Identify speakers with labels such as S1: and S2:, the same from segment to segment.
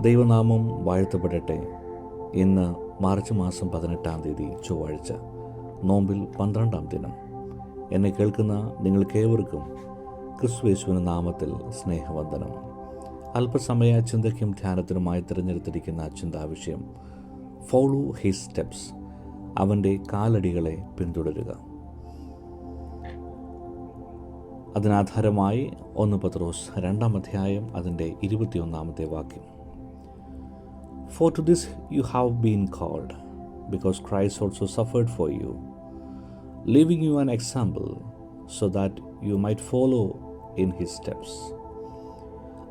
S1: ദൈവനാമം വാഴ്ത്തപ്പെടട്ടെ. ഇന്ന് മാർച്ച് മാസം പതിനെട്ടാം തീയതി ചൊവ്വാഴ്ച നോമ്പിൽ പന്ത്രണ്ടാം ദിനം. എന്നെ കേൾക്കുന്ന നിങ്ങൾക്കേവർക്കും ക്രിസ്വേശുവിന് നാമത്തിൽ സ്നേഹവന്ദനം. അല്പസമയ ചിന്തയ്ക്കും ധ്യാനത്തിനുമായി തിരഞ്ഞെടുത്തിരിക്കുന്ന ചിന്താവിഷയം ഫോളോ ഹിസ് സ്റ്റെപ്സ് അവന്റെ കാലടികളെ പിന്തുടരുക. അതിനാധാരമായി ഒന്ന് പത്രോസ് രണ്ടാം അധ്യായം അതിന്റെ ഇരുപത്തിയൊന്നാമത്തെ വാക്യം. For to this you have been called because Christ also suffered for you leaving you an example so that you might follow in his steps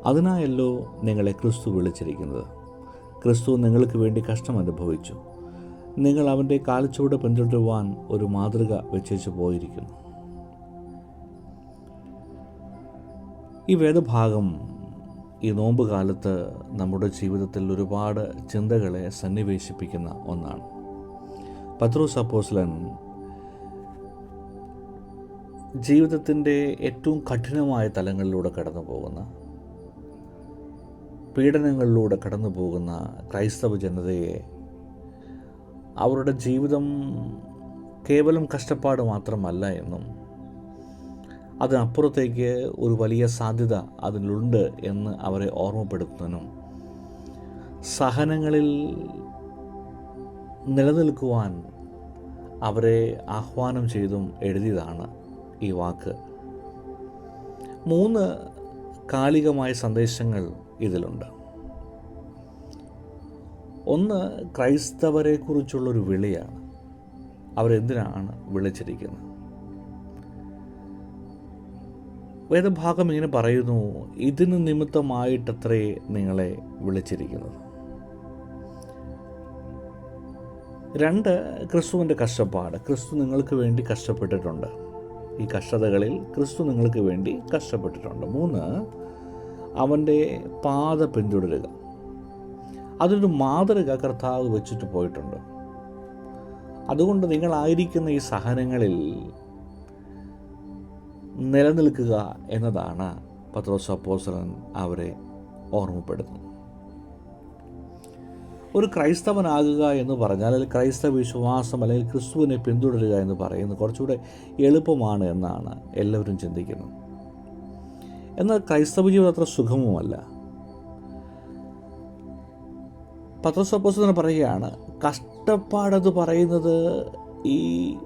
S1: അതിനായല്ലോ നിങ്ങളെ ക്രിസ്തു വിളിച്ചിരിക്കുന്നത്. ക്രിസ്തു നിങ്ങൾക്ക് വേണ്ടി കഷ്ടം അനുഭവിച്ചു. നിങ്ങൾ അവന്റെ കാലച്ചുവട് പിന്തുടരുവാൻ ഒരു മാതൃക വെച്ചു പോയിരിക്കുന്നു. ഈ വേദഭാഗം ഈ നോമ്പ് കാലത്ത് നമ്മുടെ ജീവിതത്തിൽ ഒരുപാട് ചിന്തകളെ സന്നിവേശിപ്പിക്കുന്ന ഒന്നാണ്. പത്രോസ് അപ്പോസ്ലൻ ജീവിതത്തിന്റെ ഏറ്റവും കഠിനമായ തലങ്ങളിലൂടെ കടന്നു പോകുന്ന പീഡനങ്ങളിലൂടെ കടന്നു പോകുന്ന ക്രൈസ്തവ ജനതയെ അവരുടെ ജീവിതം കേവലം കഷ്ടപ്പാട് മാത്രമല്ല എന്നും അതിനപ്പുറത്തേക്ക് ഒരു വലിയ സാധ്യത അതിലുണ്ട് എന്ന് അവരെ ഓർമ്മപ്പെടുത്തുന്നതിനും സഹനങ്ങളിൽ നിലനിൽക്കുവാൻ അവരെ ആഹ്വാനം ചെയ്തും എഴുതിയതാണ് ഈ വാക്ക്. മൂന്ന് കാലികമായ സന്ദേശങ്ങൾ ഇതിലുണ്ട്. ഒന്ന് ക്രൈസ്തവരെക്കുറിച്ചുള്ളൊരു വിളിയാണ്. അവരെന്തിനാണ് വിളിച്ചിരിക്കുന്നത്? വേദഭാഗം ഇങ്ങനെ പറയുന്നു ഇതിന് നിമിത്തമായിട്ടത്രേ നിങ്ങളെ വിളിച്ചിരിക്കുന്നത്. രണ്ട് ക്രിസ്തുവിന്റെ കഷ്ടപ്പാട്. ക്രിസ്തു നിങ്ങൾക്ക് വേണ്ടി കഷ്ടപ്പെട്ടിട്ടുണ്ട്. ഈ കഷ്ടതകളിൽ ക്രിസ്തു നിങ്ങൾക്ക് വേണ്ടി കഷ്ടപ്പെട്ടിട്ടുണ്ട്. മൂന്ന് അവന്റെ പാത പിന്തുടരുക. അതൊരു മാതൃക കർത്താവ് വെച്ചിട്ട് പോയിട്ടുണ്ട്. അതുകൊണ്ട് നിങ്ങളായിരിക്കുന്ന ഈ സഹനങ്ങളിൽ നിലനിൽക്കുക എന്നതാണ് പത്രോസ് അപ്പോസലൻ അവരെ ഓർമ്മപ്പെടുന്നു ഒരു ക്രൈസ്തവനാകുക എന്ന് പറഞ്ഞാൽ അല്ലെങ്കിൽ ക്രൈസ്തവ വിശ്വാസം അല്ലെങ്കിൽ ക്രിസ്തുവിനെ പിന്തുടരുക എന്ന് പറയുന്നത് കുറച്ചുകൂടെ എളുപ്പമാണ് എന്നാണ് എല്ലാവരും ചിന്തിക്കുന്നത്. എന്നാൽ ക്രൈസ്തവ ജീവിതം അത്ര സുഗമമല്ല പത്രസപ്പോസത്തിന് പറയുകയാണ് കഷ്ടപ്പാടെന്ന് പറയുന്നത് ഈ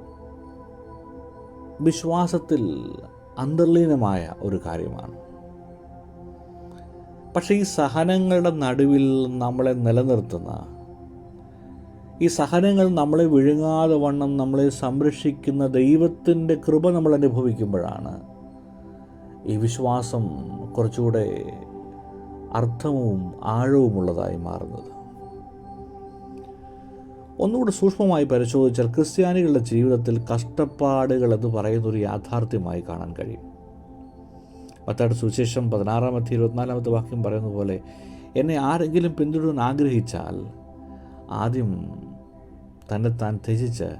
S1: വിശ്വാസത്തിൽ അന്തർലീനമായ ഒരു കാര്യമാണ്. പക്ഷേ ഈ സഹനങ്ങളുടെ നടുവിൽ നമ്മളെ നിലനിർത്തുന്ന ഈ സഹനങ്ങൾ നമ്മളെ വിഴുങ്ങാതെ വണ്ണം നമ്മളെ സംരക്ഷിക്കുന്ന ദൈവത്തിന്റെ കൃപ നമ്മൾ അനുഭവിക്കുമ്പോഴാണ് ഈ വിശ്വാസം കുറച്ചുകൂടെ അർത്ഥവും ആഴവുമുള്ളതായി മാറുന്നത്. ഒന്നുകൂടെ സൂക്ഷ്മമായി പരിശോധിച്ചാൽ ക്രിസ്ത്യാനികളുടെ ജീവിതത്തിൽ കഷ്ടപ്പാടുകൾ എന്ന് പറയുന്ന ഒരു യാഥാർത്ഥ്യമായി കാണാൻ കഴിയും. പത്താട് സുവിശേഷം പതിനാറാമത്തെ ഇരുപത്തിനാലാമത്തെ വാക്യം പറയുന്ന പോലെ എന്നെ ആരെങ്കിലും പിന്തുടരാൻ ആഗ്രഹിച്ചാൽ ആദ്യം തന്നെ താൻ ത്യജിച്ച്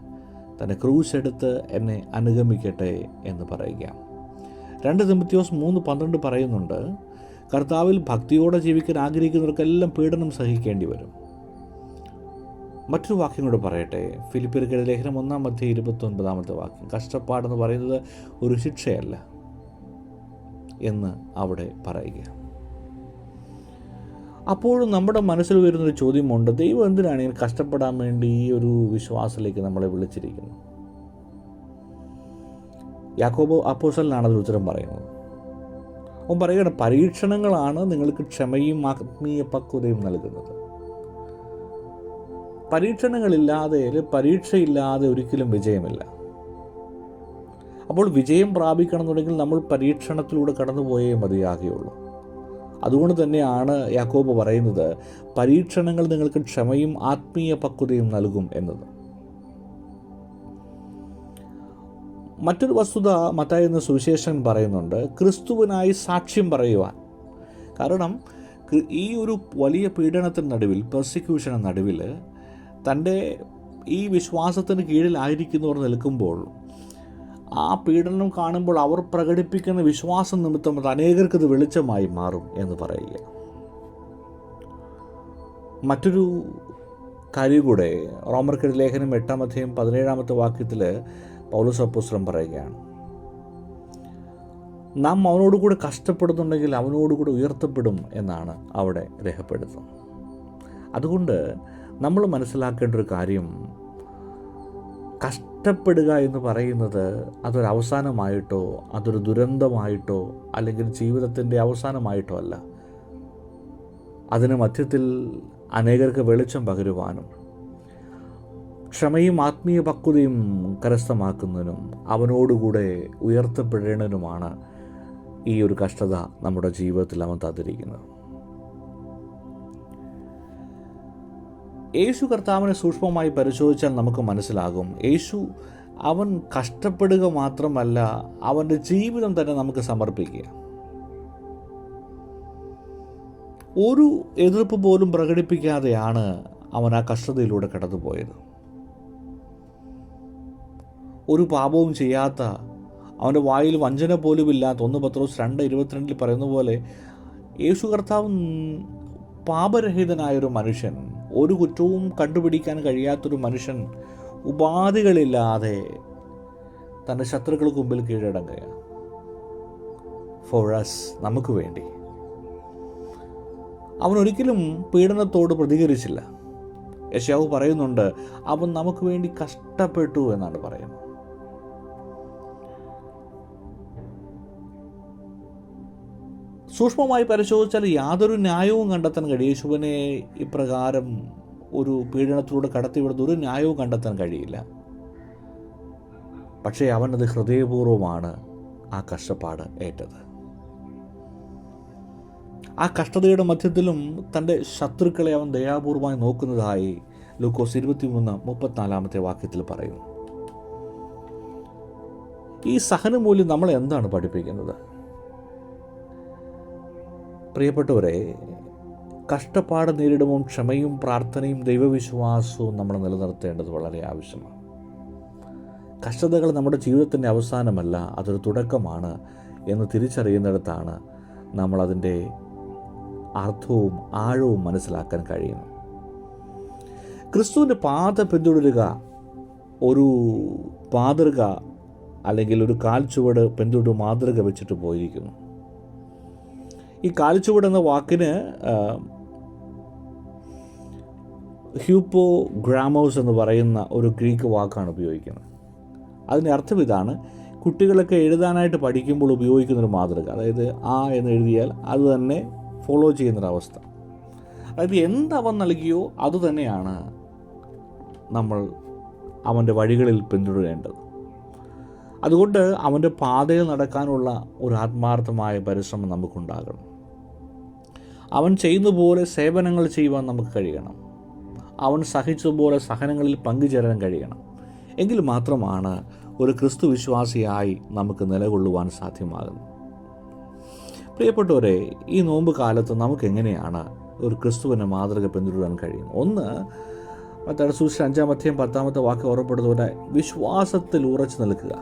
S1: തന്നെ ക്രൂശെടുത്ത് എന്നെ അനുഗമിക്കട്ടെ എന്ന് പറയുക. രണ്ട് തിമത്യോസ് മൂന്ന് പന്ത്രണ്ട് പറയുന്നുണ്ട് കർത്താവിൽ ഭക്തിയോടെ ജീവിക്കാൻ ആഗ്രഹിക്കുന്നവർക്കെല്ലാം പീഡനം സഹിക്കേണ്ടി വരും. മറ്റൊരു വാക്യം കൂടെ പറയട്ടെ ഫിലിപ്പിയർക്കിടെ ലേഖനം ഒന്നാം മധ്യ ഇരുപത്തൊൻപതാമത്തെ വാക്യം. കഷ്ടപ്പാടെന്ന് പറയുന്നത് ഒരു ശിക്ഷയല്ല എന്ന് അവിടെ പറയുക. അപ്പോഴും നമ്മുടെ മനസ്സിൽ വരുന്നൊരു ചോദ്യമുണ്ട്. ദൈവം എന്തിനാണ് ഇങ്ങനെ കഷ്ടപ്പെടാൻ വേണ്ടി ഈ ഒരു വിശ്വാസത്തിലേക്ക് നമ്മളെ വിളിച്ചിരിക്കുന്നു യാക്കോബോ അപ്പോസലിനാണ് അതിൽ ഉത്തരം പറയുന്നത് അവൻ പറയുകയാണ് പരീക്ഷണങ്ങളാണ് നിങ്ങൾക്ക് ക്ഷമയും ആത്മീയ പക്വതയും നൽകുന്നത്. പരീക്ഷണങ്ങളില്ലാതെ പരീക്ഷയില്ലാതെ ഒരിക്കലും വിജയമില്ല. അപ്പോൾ വിജയം പ്രാപിക്കണം എന്നുണ്ടെങ്കിൽ നമ്മൾ പരീക്ഷണത്തിലൂടെ കടന്നുപോയേ മതിയാകുകയുള്ളൂ. അതുകൊണ്ട് തന്നെയാണ് യാക്കോബ് പറയുന്നത് പരീക്ഷണങ്ങൾ നിങ്ങൾക്ക് ക്ഷമയും ആത്മീയ പക്വതയും നൽകും എന്നത്. മറ്റൊരു വസ്തുത മത്തായി എന്ന സുവിശേഷൻ പറയുന്നുണ്ട് ക്രിസ്തുവിനായി സാക്ഷ്യം പറയുവാൻ. കാരണം ഈ ഒരു വലിയ പീഡനത്തിന് നടുവിൽ പെർസിക്യൂഷന് നടുവിൽ തന്റെ ഈ വിശ്വാസത്തിന് കീഴിലായിരിക്കുന്നവർ നിൽക്കുമ്പോൾ ആ പീഡനം കാണുമ്പോൾ അവർ പ്രകടിപ്പിക്കുന്ന വിശ്വാസം നിമിത്തം അത് അനേകർക്ക് ഇത് വെളിച്ചമായി മാറും എന്ന് പറയുക. മറ്റൊരു കാര്യം കൂടെ റോമർക്കെഴി ലേഖനം എട്ടാമത്തെയും പതിനേഴാമത്തെ വാക്യത്തിൽ പൗലോസ് അപ്പോസ്ലം പറയുകയാണ്. നാം അവനോടുകൂടെ കഷ്ടപ്പെടുന്നുണ്ടെങ്കിൽ അവനോടുകൂടെ ഉയർത്തപ്പെടും എന്നാണ് അവിടെ രേഖപ്പെടുത്തുന്നത്. അതുകൊണ്ട് നമ്മൾ മനസ്സിലാക്കേണ്ട ഒരു കാര്യം കഷ്ടപ്പെടുക എന്ന് പറയുന്നത് അതൊരു അവസാനമായിട്ടോ അതൊരു ദുരന്തമായിട്ടോ അല്ലെങ്കിൽ ജീവിതത്തിന്റെ അവസാനമായിട്ടോ അല്ല. അതിന് മധ്യത്തിൽ അനേകർക്ക് വെളിച്ചം പകരുവാനും ക്ഷമയും ആത്മീയ പക്വതയും കരസ്ഥമാക്കുന്നതിനും അവനോടുകൂടെ ഉയർത്തപ്പെടേണ്ടതിനുമാണ് ഈ ഒരു കഷ്ടത നമ്മുടെ ജീവിതത്തിൽ അവൻ തന്നിരിക്കുന്നത് യേശു കർത്താവിനെ സൂക്ഷ്മമായി പരിശോധിച്ചാൽ നമുക്ക് മനസ്സിലാകും. യേശു അവൻ കഷ്ടപ്പെടുക മാത്രമല്ല അവന്റെ ജീവിതം തന്നെ നമുക്ക് സമർപ്പിക്കുക. ഒരു എതിർപ്പ് പോലും പ്രകടിപ്പിക്കാതെയാണ് അവൻ ആ കഷ്ടതയിലൂടെ കടന്നുപോയത്. ഒരു പാപവും ചെയ്യാത്ത അവന്റെ വായിൽ വഞ്ചന പോലും ഇല്ലാത്ത ഒന്ന് പത്രോസ് രണ്ട് ഇരുപത്തിരണ്ടിൽ പറയുന്ന പോലെ യേശു കർത്താവ് പാപരഹിതനായൊരു മനുഷ്യൻ ഒരു കുറ്റവും കണ്ടുപിടിക്കാൻ കഴിയാത്തൊരു മനുഷ്യൻ ഉപാധികളില്ലാതെ തന്റെ ശത്രുക്കൾക്ക് മുമ്പിൽ കീഴടങ്ങുക ഫോർ നമുക്ക് വേണ്ടി. അവൻ ഒരിക്കലും പീഡനത്തോട് പ്രതികരിച്ചില്ല. യശാവ് പറയുന്നുണ്ട് അവൻ നമുക്ക് വേണ്ടി കഷ്ടപ്പെട്ടു എന്നാണ് പറയുന്നത്. സൂക്ഷ്മമായി പരിശോധിച്ചാൽ യാതൊരു ന്യായവും കണ്ടെത്താൻ കഴിയും യേശുവിനെ ഇപ്രകാരം ഒരു പീഡനത്തിലൂടെ കടത്തിവിടുന്ന ഒരു ന്യായവും കണ്ടെത്താൻ കഴിയില്ല. പക്ഷേ അവനത് ഹൃദയപൂർവമാണ് ആ കഷ്ടപ്പാട് ഏറ്റത്. ആ കഷ്ടതയുടെ മധ്യത്തിലും തന്റെ ശത്രുക്കളെ അവൻ ദയാപൂർവമായി നോക്കുന്നതായി ലൂക്കോസ് ഇരുപത്തിമൂന്ന് മുപ്പത്തിനാലാമത്തെ വാക്യത്തിൽ പറയുന്നു. ഈ സഹനമൂല്യം നമ്മളെ എന്താണ് പഠിപ്പിക്കുന്നത്? പ്രിയപ്പെട്ടവരെ കഷ്ടപ്പാട് നേരിടുമ്പോൾ ക്ഷമയും പ്രാർത്ഥനയും ദൈവവിശ്വാസവും നമ്മൾ നിലനിർത്തേണ്ടത് വളരെ ആവശ്യമാണ്. കഷ്ടതകൾ നമ്മുടെ ജീവിതത്തിന്റെ അവസാനമല്ല അതൊരു തുടക്കമാണ് എന്ന് തിരിച്ചറിയുന്നിടത്താണ് നമ്മളതിന്റെ അർത്ഥവും ആഴവും മനസ്സിലാക്കാൻ കഴിയുന്നത്. ക്രിസ്തുവിന്റെ പാത പിന്തുടരുക ഒരു മാതൃക അല്ലെങ്കിൽ ഒരു കാൽച്ചുവട് പിന്തുടരും മാതൃക വെച്ചിട്ട് പോയിരിക്കുന്നു. ഈ കാലിച്ചുവട് എന്ന വാക്കിന് ഹ്യൂപ്പോ ഗ്രാമോസ് എന്ന് പറയുന്ന ഒരു ഗ്രീക്ക് വാക്കാണ് ഉപയോഗിക്കുന്നത്. അതിന്റെ അർത്ഥം ഇതാണ് കുട്ടികളൊക്കെ എഴുതാനായിട്ട് പഠിക്കുമ്പോൾ ഉപയോഗിക്കുന്നൊരു മാതൃക. അതായത് ആ എന്ന് എഴുതിയാൽ അത് തന്നെ ഫോളോ ചെയ്യുന്നൊരവസ്ഥ അതായത് എന്തവൻ നൽകിയോ അതുതന്നെയാണ് നമ്മൾ അവന്റെ വഴികളിൽ പിന്തുടരേണ്ടത്. അതുകൊണ്ട് അവന്റെ പാതയിൽ നടക്കാനുള്ള ഒരു ആത്മാർത്ഥമായ പരിശ്രമം നമുക്കുണ്ടാകണം. അവൻ ചെയ്യുന്ന പോലെ സേവനങ്ങൾ ചെയ്യുവാൻ നമുക്ക് കഴിയണം. അവൻ സഹിച്ചതുപോലെ സഹനങ്ങളിൽ പങ്കുചേരാൻ കഴിയണം. എങ്കിൽ മാത്രമാണ് ഒരു ക്രിസ്തു വിശ്വാസിയായി നമുക്ക് നിലകൊള്ളുവാൻ സാധ്യമാകുന്നത്. പ്രിയപ്പെട്ടവരെ ഈ നോമ്പ് കാലത്ത് നമുക്ക് എങ്ങനെയാണ് ഒരു ക്രിസ്തുവിനെ മാതൃക പിന്തുടരാൻ കഴിയും ഒന്ന് മത്താട് സൂക്ഷിച്ച അഞ്ചാം അധ്യായം പത്താമത്തെ വാക്ക് ഓർമ്മപ്പെടുന്നതുപോലെ വിശ്വാസത്തിൽ ഉറച്ചു നിൽക്കുക.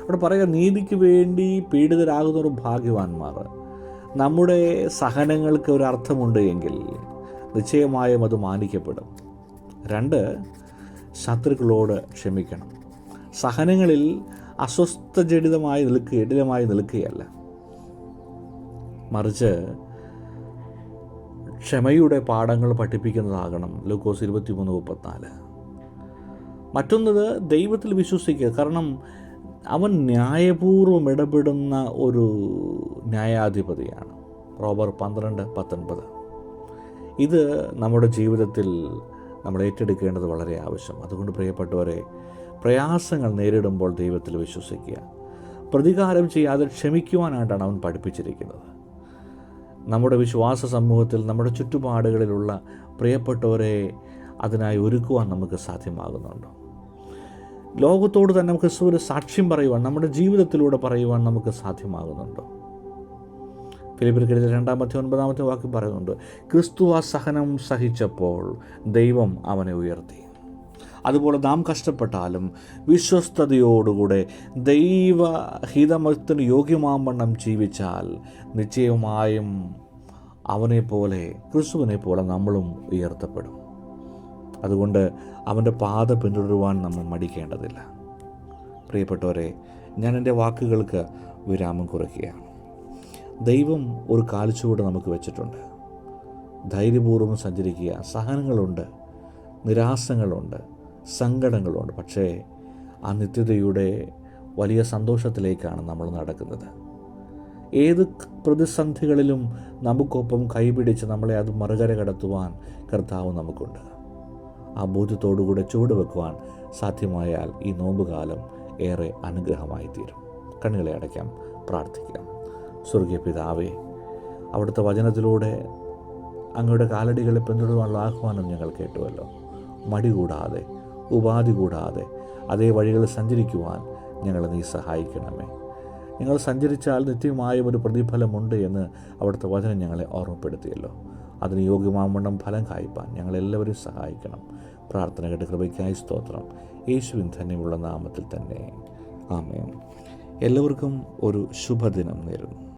S1: അവിടെ പറയുക നീതിക്ക് വേണ്ടി പീഡിതരാകുന്നവർ ഭാഗ്യവാന്മാർ. നമ്മുടെ സഹനങ്ങൾക്ക് ഒരു അർത്ഥമുണ്ട് എങ്കിൽ നിശ്ചയമായും അത് മാനിക്കപ്പെടും. രണ്ട് ശത്രുക്കളോട് ക്ഷമിക്കണം. സഹനങ്ങളിൽ അസ്വസ്ഥജടിതമായി നിൽക്കുക ജടിലമായി നിൽക്കുകയല്ല. മറിച്ച് ക്ഷമയുടെ പാഠങ്ങൾ പഠിപ്പിക്കുന്നതാകണം. ലൂക്കോസ് ഇരുപത്തിമൂന്ന് മുപ്പത്തിനാല്. മറ്റൊന്നത് ദൈവത്തിൽ വിശ്വസിക്കുക. കാരണം അവൻ ന്യായപൂർവം ഇടപെടുന്ന ഒരു ന്യായാധിപതിയാണ്. റോബർ പന്ത്രണ്ട് പത്തൊൻപത്. ഇത് നമ്മുടെ ജീവിതത്തിൽ നമ്മൾ ഏറ്റെടുക്കേണ്ടത് വളരെ ആവശ്യം. അതുകൊണ്ട് പ്രിയപ്പെട്ടവരെ പ്രയാസങ്ങൾ നേരിടുമ്പോൾ ദൈവത്തിൽ വിശ്വസിക്കുക. പ്രതികാരം ചെയ്യാതെ ക്ഷമിക്കുവാനായിട്ടാണ് അവൻ പഠിപ്പിച്ചിരിക്കുന്നത്. നമ്മുടെ വിശ്വാസ സമൂഹത്തിൽ നമ്മുടെ ചുറ്റുപാടുകളിലുള്ള പ്രിയപ്പെട്ടവരെ അതിനായി ഒരുക്കുവാൻ നമുക്ക് സാധ്യമാകുന്നുണ്ടോ? ലോകത്തോട് തന്നെ ഒരു സാക്ഷ്യം പറയുവാൻ നമ്മുടെ ജീവിതത്തിലൂടെ പറയുവാൻ നമുക്ക് സാധ്യമാകുന്നുണ്ടോ. ഫിലിപ്പിൽ രണ്ടാമത്തെ ഒൻപതാമത്തെ വാക്ക് പറയുന്നുണ്ട് ക്രിസ്തു ആ സഹനം സഹിച്ചപ്പോൾ ദൈവം അവനെ ഉയർത്തി. അതുപോലെ നാം കഷ്ടപ്പെട്ടാലും വിശ്വസ്തയോടുകൂടെ ദൈവഹിതമത്തിന് യോഗ്യമാവണ്ണം ജീവിച്ചാൽ നിശ്ചയമായും അവനെപ്പോലെ പോലെ ക്രിസ്തുവിനെ പോലെ നമ്മളും ഉയർത്തപ്പെടും. അതുകൊണ്ട് അവന്റെ പാത പിന്തുടരുവാൻ നമ്മൾ മടിക്കേണ്ടതില്ല. പ്രിയപ്പെട്ടവരെ ഞാൻ എന്റെ വാക്കുകൾക്ക് വിരാമം കുറയ്ക്കുകയാണ് ദൈവം ഒരു കാൽച്ചുവട് നമുക്ക് വെച്ചിട്ടുണ്ട്. ധൈര്യപൂർവം സഞ്ചരിക്കുക. സഹനങ്ങളുണ്ട് നിരാസങ്ങളുണ്ട് സങ്കടങ്ങളുണ്ട്. പക്ഷേ ആ നിത്യതയുടെ വലിയ സന്തോഷത്തിലേക്കാണ് നമ്മൾ നടക്കുന്നത്. ഏത് പ്രതിസന്ധികളിലും നമുക്കൊപ്പം കൈപിടിച്ച് നമ്മളെ അത് മറുകര കടത്തുവാൻ കർത്താവ് നമുക്കുണ്ട്. ആ ബോധ്യത്തോടുകൂടെ ചുവട് വെക്കുവാൻ സാധ്യമായാൽ ഈ നോമ്പുകാലം ഏറെ അനുഗ്രഹമായി തീരും കണ്ണുകളെ അടയ്ക്കാം പ്രാർത്ഥിക്കാം. സ്വർഗീയ പിതാവേ അവിടുത്തെ വചനത്തിലൂടെ അങ്ങയുടെ കാലടികളെ പിന്തുടരുവാനുള്ള ആഹ്വാനം ഞങ്ങൾ കേട്ടുവല്ലോ. മടി കൂടാതെ ഉപാധി കൂടാതെ അതേ വഴികൾ സഞ്ചരിക്കുവാൻ ഞങ്ങളെ നീ സഹായിക്കണമേ. ഞങ്ങൾ സഞ്ചരിച്ചാൽ നിത്യമായും ഒരു പ്രതിഫലമുണ്ട് എന്ന് അവിടുത്തെ വചനം ഞങ്ങളെ ഓർമ്മപ്പെടുത്തിയല്ലോ. അതിന് യോഗ്യമാവണ്ണം ഫലം കായ്പാൻ ഞങ്ങളെല്ലാവരും സഹായിക്കണം. പ്രാർത്ഥന കേട്ട് കൃപയ്ക്കായി സ്തോത്രം. യേശുവിൻ തന്നെയുള്ള നാമത്തിൽ തന്നെ. ആമേൻ. എല്ലാവർക്കും ഒരു ശുഭദിനം നേരുന്നു.